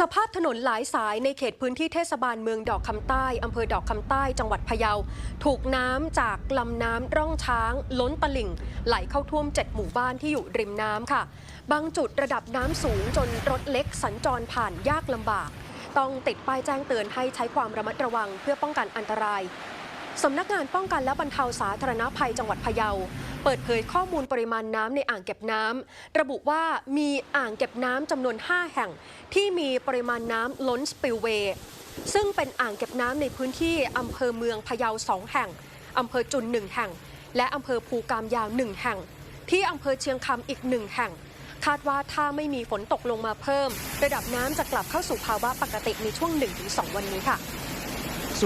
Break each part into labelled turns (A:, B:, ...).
A: สภาพถนนหลายสายในเขตพื้นที่เทศบาลเมืองดอกคำใต้อำเภอดอกคำใต้จังหวัดพะเยา ถูกน้ำจากลำน้ำร่องช้าง ล้นตลิ่ง ไหลเข้าท่วม7หมู่บ้านที่อยู่ริมน้ำค่ะ บางจุดระดับน้ำสูงจนรถเล็กสัญจรผ่านยากลำบาก ต้องติดป้ายแจ้งเตือนให้ใช้ความระมัดระวังเพื่อป้องกันอันตราย สำนักงานป้องกันและบรรเทาสาธารณภัยจังหวัดพะเยา เปิดเผยข้อมูลปริมาณน้ำในอ่างเก็บน้ำระบุว่ามีอ่างเก็บน้ำจำนวน 5 แห่ง ที่มีปริมาณน้ำล้นสปิลเวย์ซึ่งเป็นอ่างเก็บน้ำในพื้นที่อำเภอเมืองพะเยา2แห่งอำเภอจุน1แห่ง และอำเภอภูกามยาว1แห่ง ที่อำเภอเชียงคำอีก1แห่ง คาดว่าถ้าไม่มีฝนตกลงมาเพิ่ม ระดับน้ำจะกลับเข้าสู่ภาวะปกติในช่วง 1-2 วันนี้ค่ะ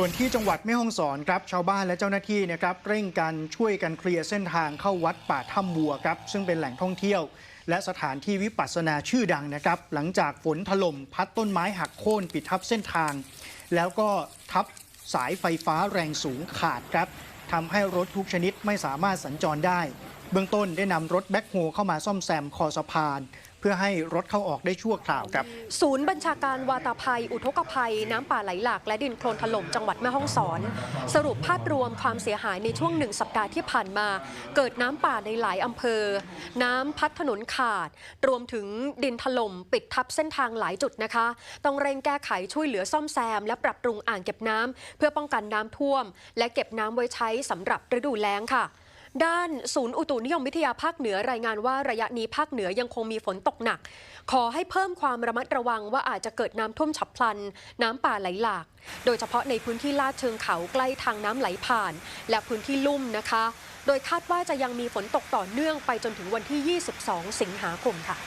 B: ส่วนที่จังหวัดแม่ฮ่องสอนครับชาวบ้านและเจ้าหน้าที่นะครับเร่งกันช่วยกันเคลียร์เส้นทางเข้าวัดป่าถ้ำบัวครับซึ่งเป็นแหล่งท่องเที่ยว และสถานที่วิปัสสนาชื่อดังนะครับ หลังจากฝนถล่มพัดต้นไม้หักโค่นปิดทับเส้นทาง แล้วก็ทับสายไฟฟ้าแรงสูงขาดครับทำให้รถทุกชนิดไม่สามารถสัญจรได้ เบื้องต้นได้นำรถแบ็คโฮเข้ามาซ่อมแซมคอสะพาน เพื่อให้รถเข้าออกได้ชั่วคราวครับ
A: ศูนย์บัญชาการวาตาภัย อุทกภัย น้ำป่าไหลหลาก และดินโคลนถล่มจังหวัดแม่ฮ่องสอน สรุปภาพรวมความเสียหายในช่วงหนึ่งสัปดาห์ที่ผ่านมา เกิดน้ำป่าในหลายอำเภอ น้ำพัดถนนขาด รวมถึงดินถล่มปิดทับเส้นทางหลายจุดนะคะ ต้องเร่งแก้ไขช่วยเหลือซ่อมแซม และปรับปรุงอ่างเก็บน้ำเพื่อป้องกันน้ำท่วม และเก็บน้ำไว้ใช้สำหรับฤดูแล้งค่ะ ด้านศูนย์อุตุนิยมวิทยาภาคเหนือรายงานว่าระยะนี้ภาคเหนือยังคงมีฝนตกหนัก ขอให้เพิ่มความระมัดระวังว่าอาจจะเกิดน้ำท่วมฉับพลัน น้ำป่าไหลหลาก โดยเฉพาะในพื้นที่ลาดเชิงเขาใกล้ทางน้ำไหลผ่าน และพื้นที่ลุ่มนะคะ โดยคาดว่าจะยังมีฝนตกต่อเนื่องไปจนถึงวันที่ 22 สิงหาคมค่ะ